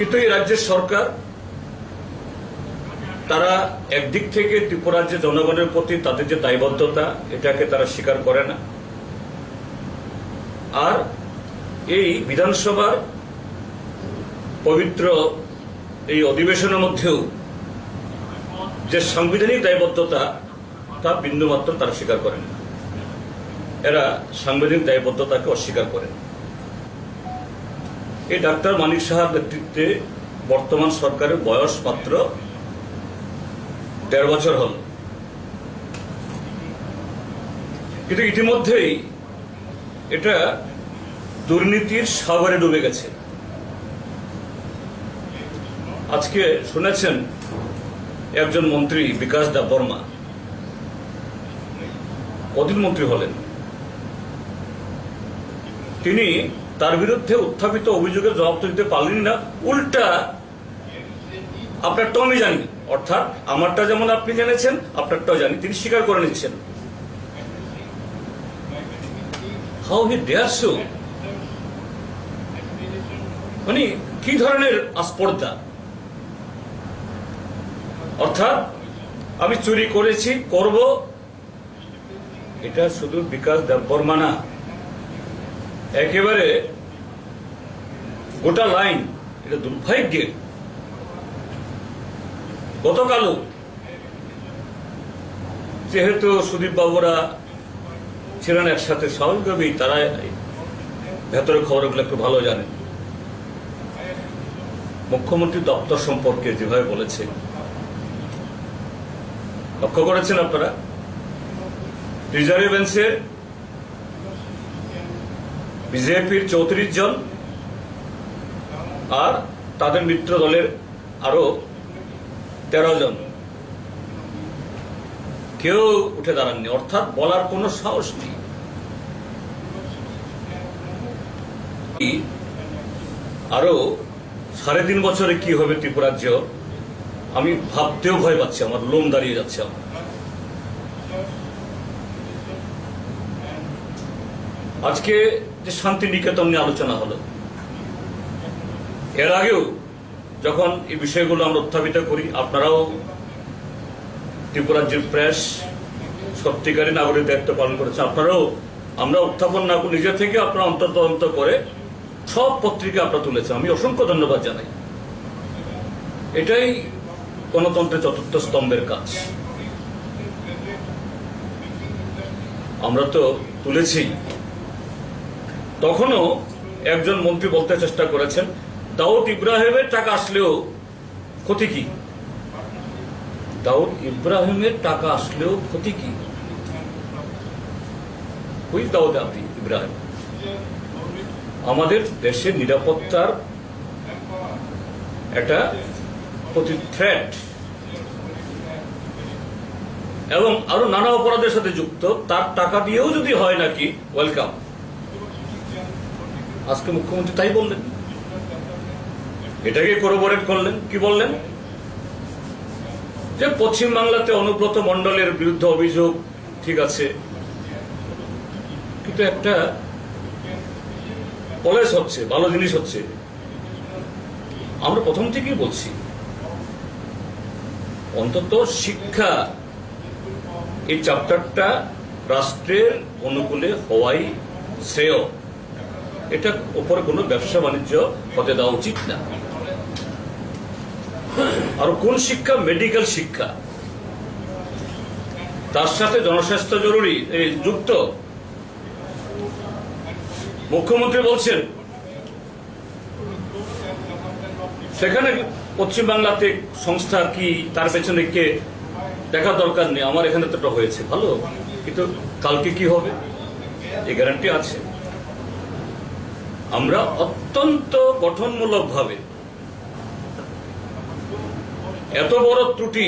কিন্তু এই রাজ্যের সরকার তারা একদিক থেকে ত্রিপুরার যে জনগণের প্রতি তাদের যে দায়বদ্ধতা, এটাকে তারা স্বীকার করে না। আর এই বিধানসভার পবিত্র এই অধিবেশনের মধ্যেও যে সাংবিধানিক দায়বদ্ধতা, তা বিন্দুমাত্র তারা স্বীকার করেন এরা সাংবিধানিক দায়বদ্ধতাকে অস্বীকার করেন এই ডাক্তার মানিক সাহার নেতৃত্বে বর্তমান সরকারের বয়স মাত্র দেড় বছর হল। কিন্তু ইতিমধ্যেই এটা দুর্নীতির সাগরে ডুবে গেছে। আজকে শুনেছেন একজন মন্ত্রী বিকাশ দা বর্মা। কদিন মন্ত্রী হলেন? তিনি তার বিরুদ্ধে উত্থাপিত অভিযোগের জবাব তো দিতে পারলেন না। উল্টা আপনারটাও আমি জানি, অর্থাৎ আমারটা যেমন আপনি জেনেছেন, আপনারটাও জানি, তিনি স্বীকার করে নিচ্ছেন। হাউ হি ডেয়ার সো মানে কি ধরনের আস্পর্ধা? অর্থাৎ আমি চুরি করেছি, করব, এটা শুধু বিকাশ দেববর্মা না। একেবারে গোটা লাইন, এটা দুর্ভাগ্যের গতকালও যেহেতু সুদীপ বাবুরা ছিলেন একসাথে, স্বাভাবিকভাবেই তারা ভেতরের খবরগুলো একটু ভালো জানেন। মুখ্যমন্ত্রী দপ্তর সম্পর্কে যেভাবে বলেছে। লক্ষ্য করেছেন আপনারা? রিজার্ভ বেঞ্চে বিজেপির চৌত্রিশ জন আর তাদের মিত্র দলের আরও তেরো জন। কেউ উঠে দাঁড়াননি, অর্থাৎ বলার কোনো সাহস নেই। আরও সাড়ে তিন বছরে কি হবে ত্রিপুরাজ্য, আমি ভাবতেও ভয় পাচ্ছি, আমার লোম দাঁড়িয়ে যাচ্ছে আমার। আজকে যে শান্তি নিকেতন নিয়ে আলোচনা হলো, এর আগেও যখন এই বিষয়গুলো আমরা উত্থাপিত করি, আপনারাও ত্রিপুরাজ্যের প্রেস, সত্যিকারী নাগরিক দায়িত্ব পালন করেছে, আপনারাও, আমরা উত্থাপন না করে নিজে থেকে আপনারা অন্তর্তদন্ত করে সব পত্রিকা আপনারা তুলেছেন আমি অসংখ্য ধন্যবাদ জানাই। এটাই গণতন্ত্রের চতুর্থ স্তম্ভের কাজ। আমরা তো তুলেছি তখনও একজন মন্ত্রী বলতে চেষ্টা করেছেন, দাউদ ইব্রাহিমের টাকা আসলেও ক্ষতি কি? দাউদ ইব্রাহিমের টাকা আসলেও ক্ষতি কি? দাউদ আপনি, ইব্রাহিম? আমাদের দেশের নিরাপত্তার একটা প্রতি থ্রেট এবং আরও নানা অপরাধের সাথে যুক্ত, তার টাকা দিয়েও যদি হয় নাকি ওয়েলকাম আজকে মুখ্যমন্ত্রী তাই বললেন। এটাকে করোবরেট করলেন। কি বললেন? যে পশ্চিম বাংলাতে অনুব্রত মণ্ডলের বিরুদ্ধে অভিযোগ, ঠিক আছে। কিন্তু একটা কলেজ হচ্ছে, ভালো জিনিস হচ্ছে। আমরা প্রথম থেকেই বলছি, অন্তত শিক্ষা এই চ্যাপ্টারটা রাষ্ট্রের অনুকূলে হওয়াই শ্রেয়। এটা উপরে কোনো ব্যবসা বাণিজ্য হতে দেওয়া উচিত না। আর কোন শিক্ষা? মেডিকেল শিক্ষা। তার সাথে জনস্বাস্থ্য জরুরি, এই যুক্ত। মুখ্যমন্ত্রী বলছেন, সেখানে পশ্চিমবাংলাতে সংস্থা কি, তার পেছনে কে দেখা দরকার নেই। আমার এখানে তো হয়েছে, ভালো। কিন্তু কালকে কি হবে? এই গ্যারান্টি আছে। আমরা অত্যন্ত গঠনমূলক ভাবে এত বড় ত্রুটি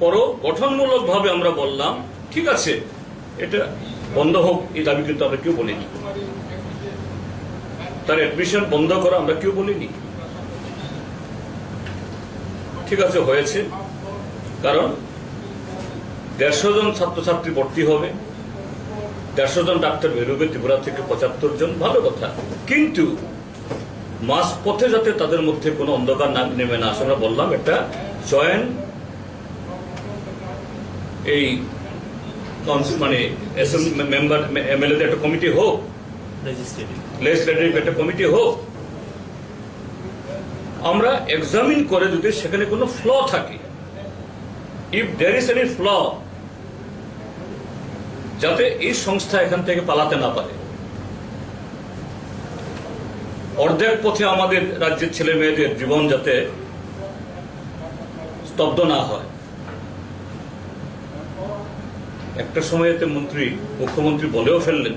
পরও গঠনমূলক ভাবে আমরা বললাম, ঠিক আছে, এটা বন্ধ হোক, এই দাবি কিন্তু আমরা কেউ বলিনি। তার অ্যাডমিশন বন্ধ করা আমরা কেউ বলিনি। ঠিক আছে, হয়েছে। কারণ দেড়শো জন ছাত্রছাত্রী ভর্তি হবে। দেড়শো জন ডাক্তার বেরোবে ত্রিপুরা থেকে পঁচাত্তর জন ভালো কথা। কিন্তু মাস পথে যাতে তাদের মধ্যে কোনো অন্ধকার না নেমে না আসে আমরা বললাম একটা জয়েন্ট এই মানে মেম্বার এমএলএদের একটা কমিটি হোক লেজিসলেটিভ একটা কমিটি হোক আমরা এক্সামিন করে যদি সেখানে কোনো ফ্ল থাকে if there is any flaw যাতে এই সংস্থা এখান থেকে পালাতে না পারে। অর্ধেক পথে আমাদের রাজ্যের ছেলে মেয়েদের জীবন যাতে স্তব্ধ না হয়। একটা সময়েতে মন্ত্রী, মুখ্যমন্ত্রী বলেও ফেললেন।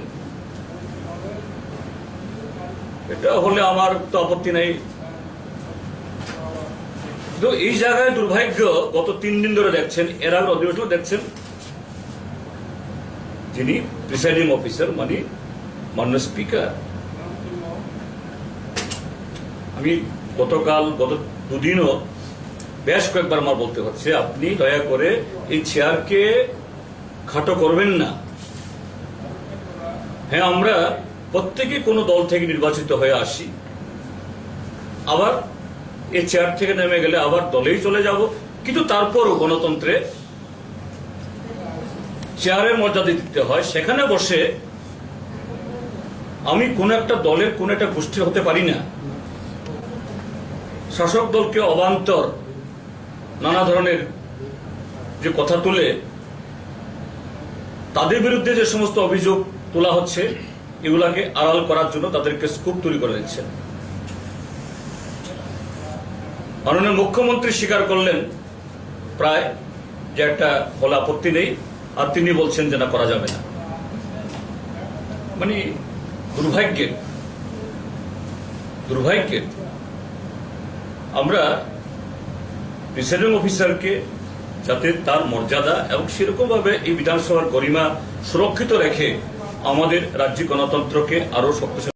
এটা হলে আমার তো আপত্তি নেই। এই জায়গায় দুর্ভাগ্য, গত তিন দিন ধরে দেখছেন এর আগের অধিবেশন দেখছেন। যিনি প্রিসাইডিং অফিসার মানে মাননীয় স্পিকার আমি গতকাল, গত দুদিনও বেশ কয়েকবার আমার বলতে হচ্ছে, আপনি দয়া করে এই চেয়ারকে খাটো করবেন না। হ্যাঁ আমরা প্রত্যেকে কোনো দল থেকে নির্বাচিত হয়ে আসি। আবার এই চেয়ার থেকে নেমে গেলে আবার দলেই চলে যাব। কিন্তু তারপরও গণতন্ত্রে চেয়ারের মর্যাদা দিতে হয়, সেখানে বসে আমি কোন একটা দলের, কোন একটা গোষ্ঠী হতে পারি না। শাসক দলকে অবান্তর নানা ধরনের যে কথা তুলে, তাদের বিরুদ্ধে যে সমস্ত অভিযোগ তোলা হচ্ছে, এগুলাকে আড়াল করার জন্য তাদেরকে স্কুপ তৈরি করে দিচ্ছে। মাননীয় মুখ্যমন্ত্রী স্বীকার করলেন, প্রায় যে একটা বলে আপত্তি নেই। আর তিনি বলছেন যে না, করা যাবে না। মানে দুর্ভাগ্যের দুর্ভাগ্যের আমরা প্রিসাইডিং অফিসারকে যাতে তার মর্যাদা এবং সেরকম ভাবে এই বিধানসভার গরিমা সুরক্ষিত রেখে আমাদের রাজ্যিক গণতন্ত্রকে আরও শক্তিশালী